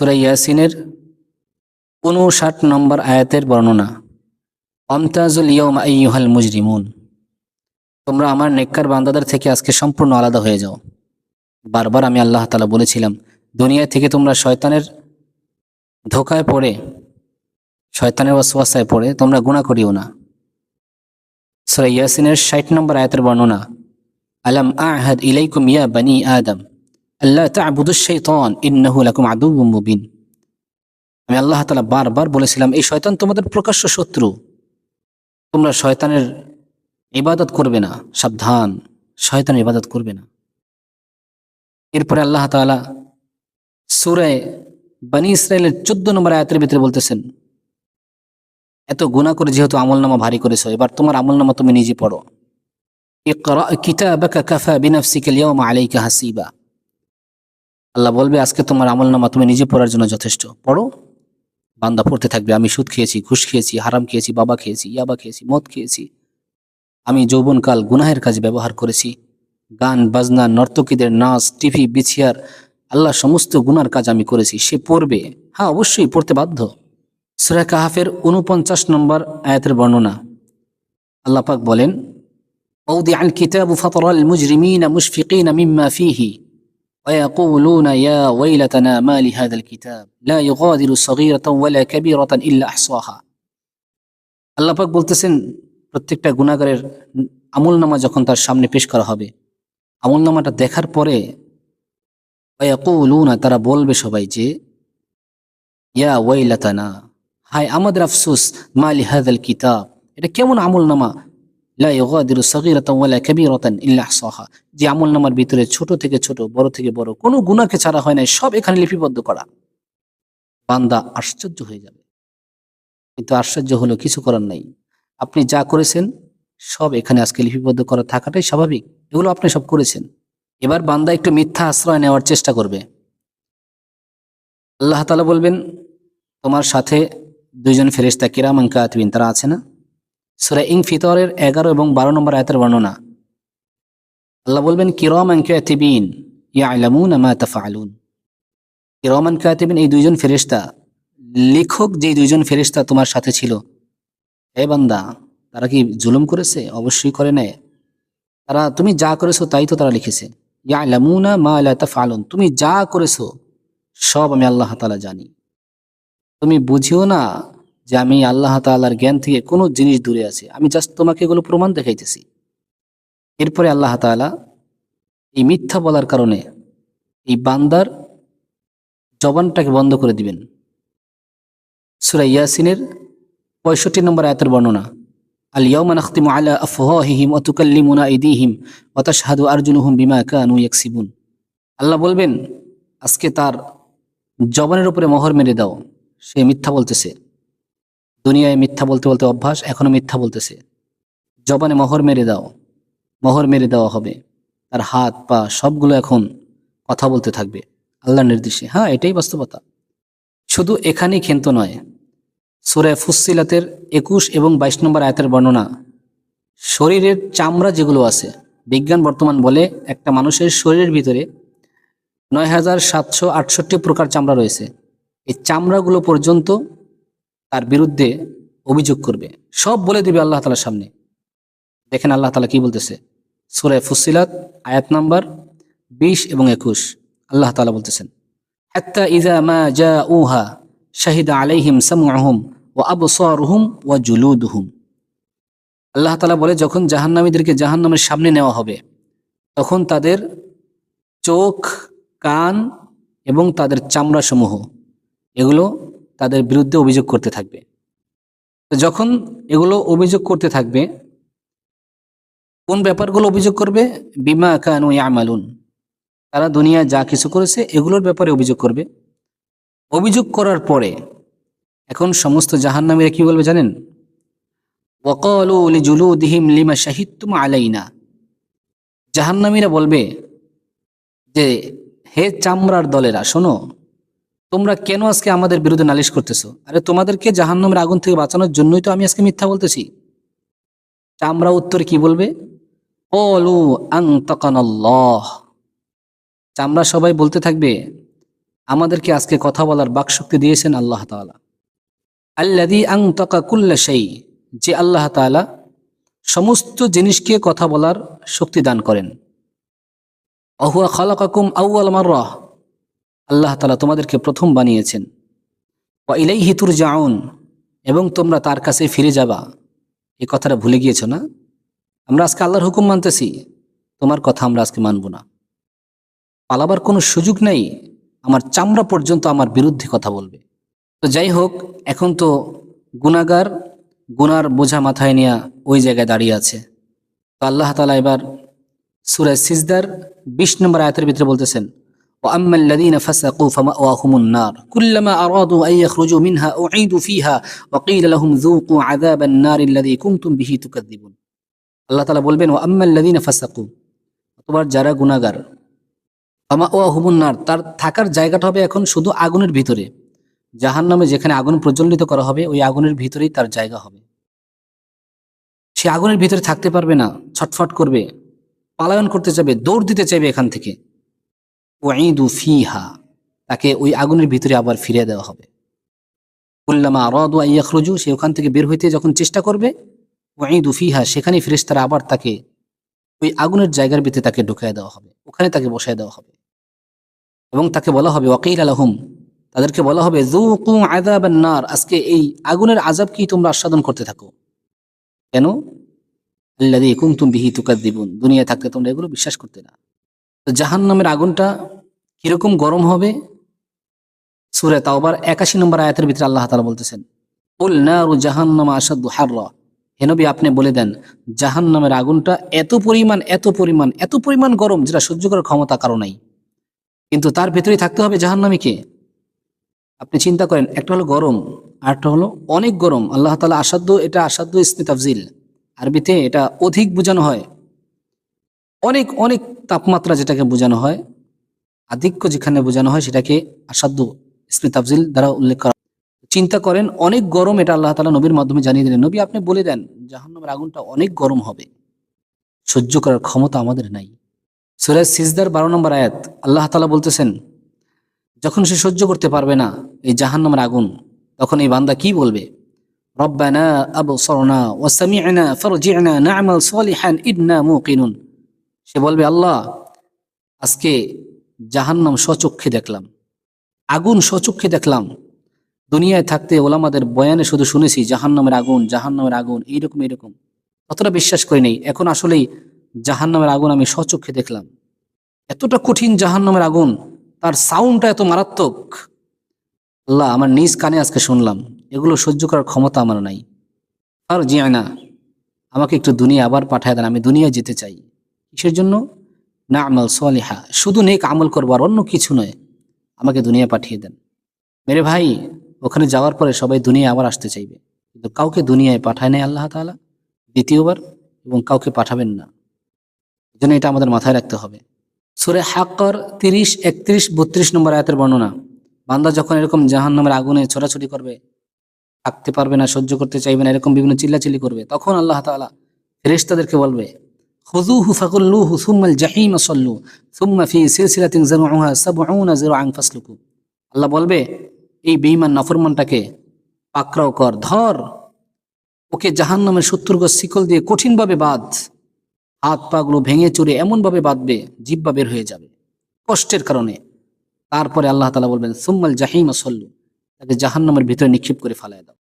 সুরা ইয়াসিনের উনষাট নম্বর আয়াতের বর্ণনা, অমতাজুল ইয়ম আইয়ুহাল মুজরিমুন তোমরা আমার নেককার বান্দাদের থেকে আজকে সম্পূর্ণ আলাদা হয়ে যাও। বারবার আমি আল্লাহ তালা বলেছিলাম, দুনিয়া থেকে তোমরা শয়তানের ধোকায় পড়ে, শয়তানের ওয়াসওয়াসায় পড়ে তোমরা গুণা করিও না। সুরা ইয়াসিনের ষাট নম্বর আয়াতের বর্ণনা, আলম আহাদ ইলাইকুম ইয়া বানি আদম? আল্লাহ ইন্নাহু লাকুম আদুউম মুবিন। আমি আল্লাহ তাআলা বারবার বলেছিলাম, এই শয়তান তোমাদের প্রকাশ্য শত্রু। তোমরা শয়তানের ইবাদত করবে না, সাবধান, শয়তানের ইবাদত করবে না। এরপরে আল্লাহ তাআলা সূরায়ে বানি ইসরায়েলের চোদ্দ নম্বর আয়াতের ভিতরে বলতেছেন, এত গুণা করে যেহেতু আমলনামা ভারী করেছ, এবার তোমার আমলনামা তুমি নিজে পড়ো। ইকরা কিতাবাকা কাফা বিনাফসিকা আল-ইয়াওমা আলাইকা হাসিবা। আল্লাহ বলবে, আজকে তোমার আমল নামা তুমি নিজে পড়ার জন্য যথেষ্ট। পড়ো। বান্দা পড়তে থাকবে। আমি সুদ খেয়েছি, ঘুষ খেয়েছি, হারাম খেয়েছি, বাবা খেয়েছি, ইয়াবা খেয়েছি, মদ খেয়েছি। আমি যৌবনকাল গুনাহের কাজে ব্যবহার করেছি। গান, বাজনা, নর্তকীদের নাচ, টিভি, বিছিয়ার আল্লাহ সমস্ত গুনার কাজ আমি করেছি। সে পড়বে। হ্যাঁ অবশ্যই পড়তে বাধ্য। সুরা কাহাফের উনপঞ্চাশ নম্বর আয়াতের বর্ণনা। আল্লাপাক বলেন ঔদি আল কিতাবু ফতরাল মুজরিমিনা মুশফিকিনা মিম্মা ফিহি। ويقولون يا ويلتنا ما لهذا الكتاب لا يغادر صغيرة ولا كبيرة إلا أحصاها আল্লাহ পাক বলতেছেন প্রত্যেকটা গুণাগারের আমল নামা যখন তার সামনে পেশ করা হবে আমল নামাটা দেখার পরে ওয়াকুলুনা তারা বলবে সবাই যে ইয়া ওয়াইলাতানা হায় আমাদের আফসোস মালি হাদাল কিতাব এটা কেমন আমল নামা লা ইউগাদিরু সাগীরাতান ওয়ালা কাবীরাতান ইল্লা আহসাহা। যে আমল নামার ভিতরে ছোট থেকে ছোট, বড় থেকে বড়, কোনো গুনাহকে ছাড়া হয় না সব এখানে লিপিবদ্ধ করা। বান্দা আশ্চর্য হয়ে যাবে। কিন্তু আশ্চর্য হলো কিছু করার নাই। আপনি যা করেছেন, সব এখানে আজকে লিপিবদ্ধ করা থাকাটাই স্বাভাবিক। এগুলো আপনি সব করেছেন। এবার বান্দা একটু মিথ্যা আশ্রয় নেওয়ার চেষ্টা করবে। আল্লাহ তালা বলবেন, তোমার সাথে দুইজন ফেরেস্তা কিরামান কাতবিন, তারা আছে না? সুরা ইং ফিতরের এগারো এবং বারো নম্বর আয়াতের বর্ণনা। আল্লাহ বলবেন, কিরমান কাতিবিন ইয়ালামুন মা তাফআলুন। কিরমান কাতিবিন এই দুইজন ফেরেশতা, লেখক যে দুইজন ফেরেশতা তোমার সাথে ছিল। এ বান্দা, তারা কি জুলুম করেছে? অবশ্যই করে নেয় তারা, তুমি যা করেছ তাই তো তারা লিখেছে। ইয়া ইয়ালামুনা মা লা তাফআলুন, তুমি যা করেছ সব আমি আল্লাহ তাআলা জানি। তুমি বুঝিও না যে আমি আল্লাহ তাআলার জ্ঞান থেকে কোনো জিনিস দূরে আছে। আমি জাস্ট তোমাকে এগুলো প্রমাণ দেখাইতেছি। এরপরে আল্লাহ তাআলা এই মিথ্যা বলার কারণে এই বান্দার জবানটাকে বন্ধ করে দিবেন। সূরা ইয়াসিনের পঁয়ষট্টি নম্বর আয়াতের বর্ণনা, আল ইয়াউমা নাখতিমু আলা আফওয়াহিহিম ওয়া তুকাল্লিমুনা আইদিহিম ওয়া তাশহাদু বিমা কানু ইয়াকসিবুন। আল্লাহ বলবেন, আজকে তার জবানের উপরে মোহর মেরে দাও। সে মিথ্যা বলতেছে। দুনিয়ায় মিথ্যা বলতে বলতে অভ্যাস এখনও মিথ্যা বলতেছে। জবানে মোহর মেরে দাও, মোহর মেরে দেওয়া হবে। তার হাত, পা সবগুলো এখন কথা বলতে থাকবে, আল্লাহর নির্দেশে। হ্যাঁ এটাই বাস্তবতা। শুধু এখানেই ক্ষেন্ত নয় সুরায় ফুসিলাতের একুশ এবং বাইশ নম্বর আয়াতের বর্ণনা, শরীরের চামড়া যেগুলো আছে, বিজ্ঞান বর্তমান বলে একটা মানুষের শরীরের ভিতরে নয় হাজার সাতশো আটষট্টি প্রকার চামড়া রয়েছে। এই চামড়াগুলো পর্যন্ত তার বিরুদ্ধে অভিযোগ করবে। সব বলে দিবে আল্লাহ তালার সামনে। দেখেন আল্লাহ তালা কি বলতেছে? সুরায় ফুসিলাত আয়াত নাম্বার বিশ এবং একুশ। আল্লাহ তালা বলতেছেন, হাত্তা ইজা মা জা উহা শাহিদা আলাইহিম সামুহুম ও আবসারুহুম ওয়া জুলুদুহুম। আল্লাহ তালা বলে, যখন জাহান্নামীদেরকে জাহান্নামের সামনে নেওয়া হবে, তখন তাদের চোখ, কান এবং তাদের চামড়া সমূহ এগুলো তাদের বিরুদ্ধে অভিযোগ করতে থাকবে। যখন এগুলো অভিযোগ করতে থাকবে, কোন ব্যাপারগুলো অভিযোগ করবে? বিমা কানু ইয়ামালুন। তারা দুনিয়া যা কিছু করেছে, এগুলোর ব্যাপারে অভিযোগ করবে। অভিযোগ করার পরে এখন সমস্ত জাহান্নামীরা কি বলবে জানেন? ওয়াকালু লিজুলুদিহিম লিমা শাহিদতুম আলাইনা। জাহান্নামীরা বলবে যে, হে চামড়ার দলেরা, শোনো তোমরা কেন আজকে আমাদের বিরুদ্ধে নালিশ করতেছো? আরে তোমাদেরকে জাহান্নামের আগুন থেকে বাঁচানোর জন্যই তো আমি আজকে মিথ্যা বলতেছি। তা আমরা উত্তরে কি বলবে? অলু আং চামড়া সবাই বলতে থাকবে, আমাদেরকে আজকে কথা বলার বাকশক্তি দিয়েছেন আল্লাহ তাআলা। আল্লাদি আং তকা কুল্লা সেই যে আল্লাহ তাআলা সমস্ত জিনিসকে কথা বলার শক্তি দান করেন। অহুয়া খালাকাকুম আউয়াল মাররাহ। আল্লাহ তালা তোমাদেরকে প্রথম বানিয়েছেন। ওয়া ইলাইহি তুরজাউন, এবং তোমরা তার কাছে ফিরে যাবা। এই কথাটা ভুলে গিয়েছো না? আমরা আজকে আল্লাহর হুকুম মানতেছি, তোমার কথা আমরা আজকে মানব না। পালাবার কোনো সুযোগ নেই, আমার চামড়া পর্যন্ত আমার বিরুদ্ধে কথা বলবে। তো যাই হোক, এখন তো গুনাগার গুনার বোঝা মাথায় নিয়ে ওই জায়গায় দাঁড়িয়ে আছে। তো আল্লাহ তালা এবার সুরায় সিজদার বিশ নম্বর আয়াতের ভিতরে বলতেছেন وأما الذين فسقوا فمأواهم النار كلما أرادوا أن يخرجوا منها أعيدوا فيها وقيل لهم ذوقوا عذاب النار الذي كنتم به تكذبون আল্লাহ তালা বলবেন ও আম্মাল্লাদিন ফাসাকু অথবা যারা গুনাগার আমা ও হুমুন্নার তার থাকার জায়গাটা হবে এখন শুধু আগুনের ভিতরে জাহান নামে যেখানে আগুন প্রজ্বলিত করা হবে ওই আগুনের ভিতরেই তার জায়গা হবে সে আগুনের ভিতরে থাকতে পারবে না ছটফট করবে পালায়ন করতে চাইবে দৌড় দিতে চাইবে এখান থেকে ওয়াইদু ফিহা, তাকে ওই আগুনের ভিতরে আবার ফিরিয়ে দেওয়া হবে। উল্লামা রদ ইয়াখরুজু, সে ওখান থেকে বের হইতে যখন চেষ্টা করবে ওয়াইদু ফিহা সেখানে ফেরেশতারা আবার তাকে ওই আগুনের জায়গার ভিতরে তাকে ঢুকিয়ে দেওয়া হবে, ওখানে তাকে বসায় দেওয়া হবে। এবং তাকে বলা হবে, ওয়াকিল আলহম তাদেরকে বলা হবে জুকু আযাব নার আজকে এই আগুনের আজাব কি তোমরা আস্বাদন করতে থাকো? কেন? আল্লাদি কুমতুম বিহি তুকাদ্দিবুন দুনিয়ায় থাকতে তোমরা এগুলো বিশ্বাস করতে না। তো জাহান নামের আগুনটা কীরকম গরম হবে? সুরে তাওবার একাশি নম্বর আয়াতের ভিতরে আল্লাহ তাআলা বলতেছেন উল নারু জাহান্নামা আসাদু হাররা। হে নবী, আপনি বলে দেন জাহান নামের আগুনটা এত পরিমাণ এত পরিমাণ এত পরিমাণ গরম যেটা সহ্য করার ক্ষমতা কারও নাই। কিন্তু তার ভেতরেই থাকতে হবে জাহান্নামীকে আপনি চিন্তা করেন, একটা হলো গরম আর একটা হলো অনেক গরম। আল্লাহ তালা আসাধ্য এটা আসাধ্য ইসমি তাফজিল। আরবিতে এটা অধিক বোঝানো হয়। অনেক অনেক তাপমাত্রা যেটাকে বোঝানো হয়, আধিক্য যেখানে বোঝানো হয় সেটাকে আসাধ্য ইসমি তাফজিল দ্বারা উল্লেখ করা চিন্তা করেন, অনেক গরম এটা আল্লাহ তালা নবীর মাধ্যমে জানিয়ে দিলেন। নবী, আপনি বলে দেন, জাহান্নামের আগুনটা অনেক গরম হবে। সহ্য করার ক্ষমতা আমাদের নাই। সুরাজ সিজদার বারো নম্বর আয়াত, আল্লাহ তালা বলতেছেন, যখন সে সহ্য করতে পারবে না এই জাহান্নামের আগুন, তখন এই বান্দা কি বলবে? রব্বানা আবসরনা ওয়াসামি'না ফারজি'না না'মাল সালিহান ইন্না মুকিনুন। সে বলবে, আল্লাহ, আজকে জাহান্নাম স্বচক্ষে দেখলাম। আগুন স্বচক্ষে দেখলাম। দুনিয়ায় থাকতে ওলামাদের বয়ানে শুধু শুনেছি, জাহান্নামের আগুন জাহান্নামের আগুন, এইরকম এইরকম। অতটা বিশ্বাস করি নেই। এখন আসলেই জাহান্নামের আগুন আমি স্বচক্ষে দেখলাম। এতটা কঠিন জাহান্নামের আগুন, তার সাউন্ডটা এত মারাত্মক। আল্লাহ, আমার নিজ কানে আজকে শুনলাম। এগুলো সহ্য করার ক্ষমতা আমার নাই। আর জিয়া না আমাকে একটু দুনিয়া আবার পাঠায় দেন, আমি দুনিয়ায় যেতে চাই। কিসের জন্য? না আমল সোয়ালিহা শুধু নেক আমল করব আর অন্য কিছু নয়, আমাকে দুনিয়া পাঠিয়ে দেন। মেরে ভাই, ওখানে যাওয়ার পরে সবাই দুনিয়া আবার আসতে চাইবে, কিন্তু কাউকে দুনিয়ায় পাঠায় নেয় আল্লাহ তাআলা, দ্বিতীয়বার, এবং কাউকে পাঠাবেন না। জন্য এটা আমাদের মাথায় রাখতে হবে। সুরে হাক্কর তিরিশ, একত্রিশ, বত্রিশ নম্বর আয়াতের বর্ণনা, বান্দা যখন এরকম জাহান নামের আগুনে ছোটাছুটি করবে, থাকতে পারবে না, সহ্য করতে চাইবে না, এরকম বিভিন্ন চিল্লাচিল্লি করবে, তখন আল্লাহ তাআলা ফেরেশতাদেরকে বলবে খুযুহু ফাকুল্লুহু সুম্মাল জাহিম সাল্লু সুম্মা ফি সিলসিলাতিন যারউহা সাবউনা যিরাআন ফাসলুকু আল্লাহ বলবে, এই বেঈমান নাফরমানটাকে পাকড়াও কর, ধর। ওকে জাহান্নামের সত্তর গজ শিকল দিয়ে কঠিনভাবে বাঁধ। হাত পাগুলো ভেঙে চুরে এমনভাবে বাঁধবে জিব্বা বের হয়ে যাবে কষ্টের কারণে। তারপরে আল্লাহ তালা বলবেন, সুম্মাল জাহিম, সল্লু। তাকে জাহান্নামের ভিতরে নিক্ষেপ করে ফালায় দাও।